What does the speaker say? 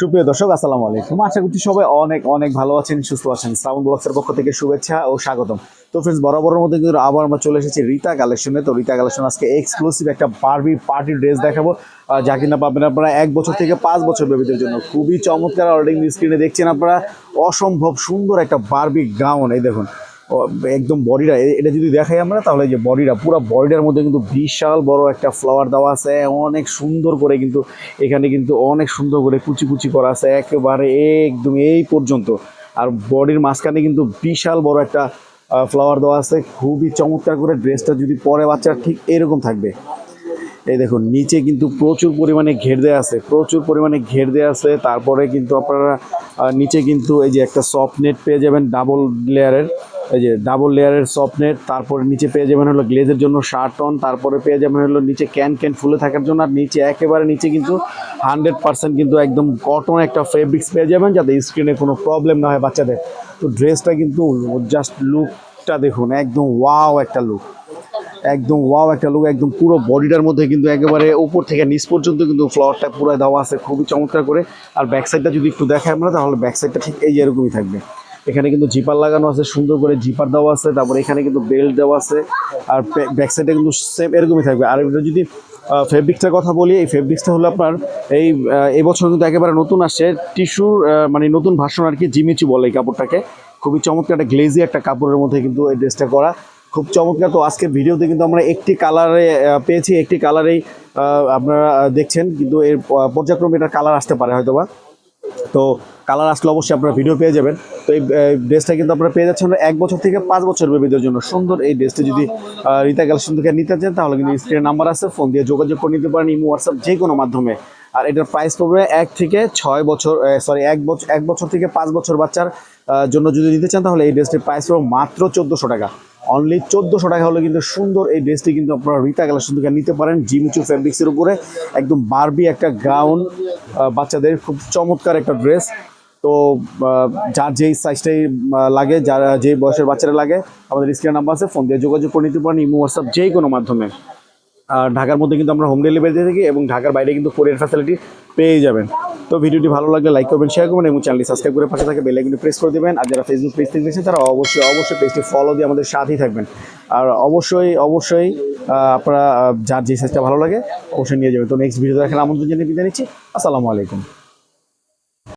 সুপ্রিয় দর্শক, আসসালামু আলাইকুম। আশা করছি সবাই অনেক অনেক ভালো আছেন, সুস্থ আছেন। শ্রাবণ ব্লগসের পক্ষ থেকে শুভেচ্ছা ও স্বাগতম। তো ফ্রেন্ডস বরাবরের মধ্যে কিন্তু আবার আমরা চলে এসেছি রিতা কালেকশনে তো রিতা কালেকশন আজকে এক্সক্লুসিভ একটা বারবি পার্টি ড্রেস দেখাবো যা কিনা পাবেন আপনারা এক বছর থেকে পাঁচ বছর বেবিদের জন্য। খুবই চমৎকার অলরেডি স্ক্রিনে দেখছেন আপনারা। অসম্ভব সুন্দর একটা বারবি গাউন এই দেখুন। একদম বডিটা এটা যদি দেখাই আমরা, তাহলে যে বডিটা, পুরো বডিটার মধ্যে কিন্তু বিশাল বড় একটা ফ্লাওয়ার দেওয়া আছে। অনেক সুন্দর করে কিন্তু, এখানে কিন্তু অনেক সুন্দর করে কুচি কুচি করা আছে, একেবারে একদম এই পর্যন্ত। আর বডির মাঝখানে কিন্তু বিশাল বড় একটা ফ্লাওয়ার দেওয়া আছে। খুবই চমৎকার করে ড্রেসটা যদি পরে বাচ্চা ঠিক এরকম থাকবে। এই দেখুন, নিচে কিন্তু প্রচুর পরিমাণে ঘের দেওয়া আছে, প্রচুর পরিমাণে ঘের দেওয়া আছে। তারপরে কিন্তু আপনারা নিচে কিন্তু এই যে একটা সফট নেট পেয়ে যাবেন ডাবল লেয়ারের এই যে ডাবল লেয়ারের সফট নেট তারপরে নিচে পেয়ে যাবেন হলো গ্লেজের জন্য শার্ট অন তারপরে পেয়ে যাবেন হলো নিচে ক্যান ক্যান ফুলে থাকার জন্য, আর নিচে একেবারে নিচে কিন্তু হান্ড্রেড পার্সেন্ট কিন্তু একদম কটন একটা ফেব্রিক্স পেয়ে যাবেন, যাতে স্ক্রিনে কোনো প্রবলেম না হয় বাচ্চাদের। তো ড্রেসটা কিন্তু জাস্ট লুকটা দেখুন, একদম ওয়াও একটা লুক একদম ওয়াও একটা লুক একদম পুরো বডিটার মধ্যে কিন্তু একেবারে উপর থেকে নিচ পর্যন্ত কিন্তু ফ্লোরটা পুরো দেওয়া আছে, খুবই চমৎকার করে। আর ব্যাক সাইডটা যদি একটু দেখাই আমরা, তাহলে ব্যাক সাইডটা ঠিক এই এরকমই থাকবে। এখানে কিন্তু জিপার লাগানো আছে, সুন্দর করে জিপার দেওয়া আছে, তারপরে এখানে কিন্তু বেল্ট দেওয়া আছে, আর ব্যাক সাইডে কিন্তু সেম এরকমই থাকবে। আর যদি ফেব্রিক্সটার কথা বলি, এই ফেব্রিক্সটা হলো আপনার এই এবছর কিন্তু একেবারে নতুন আসছে টিস্যুর মানে নতুন ভার্সন আর কি জিমিচু বলে এই কাপড়টাকে। খুবই চমৎকার একটা গ্লেজি একটা কাপড়ের মধ্যে কিন্তু এই ড্রেসটা করা। খুব চমৎকার, তো আজকের ভিডিওতে কিন্তু আমরা একটি কালারে পেয়েছি, একটি কালারেই আপনারা দেখছেন, কিন্তু এর পর্যায়ক্রমে এটা কালার আসতে পারে হয়তো বা তো কালার আসলে অবশ্যই আপনারা ভিডিও পেয়ে যাবেন। তো এই ড্রেসটা কিন্তু আপনারা পেয়ে যাচ্ছেন এক বছর থেকে পাঁচ বছর বেবিদের জন্য। সুন্দর এই ড্রেসটা যদি রিতা কালেকশন থেকে নিতে চান, তাহলে কিন্তু স্ক্রিনের নাম্বার আছে ফোন দিয়ে যোগাযোগ করে নিতে পারেন, ইমো হোয়াটসঅ্যাপ যে কোনো মাধ্যমে। আর এটার প্রাইস পড়বে এক থেকে ছয় বছর সরি এক বছর এক বছর থেকে পাঁচ বছর বাচ্চার জন্য যদি নিতে চান, তাহলে এই ড্রেসটির প্রাইস পড়বে মাত্র চোদ্দোশো টাকা। অনলি চোদ্দোশো টাকা হলে কিন্তু সুন্দর এই ড্রেসটি কিন্তু আপনারা রিতা কালেকশন থেকে নিতে পারেন জিমিচু ফ্যাব্রিক্সের উপরে। একদম বারবি একটা গাউন বাচ্চাদের খুব চমৎকার একটা ড্রেস। তো যার যেই সাইজটাই লাগে, যারা যেই বয়সের বাচ্চারা লাগে, আমাদের স্ক্রিন নাম্বার আছে, ফোন দিয়ে যোগাযোগ করে নিতে পারেন, ইমো, হোয়াটসঅ্যাপ যে কোনো মাধ্যমে। ঢাকার মধ্যে কিন্তু আমরা হোম ডেলিভারি দিয়ে থাকি এবং ঢাকার বাইরে কিন্তু কোরিয়ার ফ্যাসিলিটি পেয়ে যাবেন। তো ভিডিওটি ভালো লাগলে লাইক করবেন শেয়ার করবেন এবং চ্যানেলটি সাবস্ক্রাইব করে পাশে থাকে বেল প্রেস করে দেবেন। আর যারা ফেসবুক পেজ থেকে দেখছেন, তারা অবশ্যই অবশ্যই পেজটি ফলো দিয়ে আমাদের সাথেই থাকবেন। আর অবশ্যই অবশ্যই আপনারা যার যে সাইজটা ভালো লাগে, অবশ্যই নিয়ে যাবেন। তো নেক্সট ভিডিও দেখার আমন্ত্রণ জানিয়ে বিদায় নিচ্ছি। আসসালামু আলাইকুম।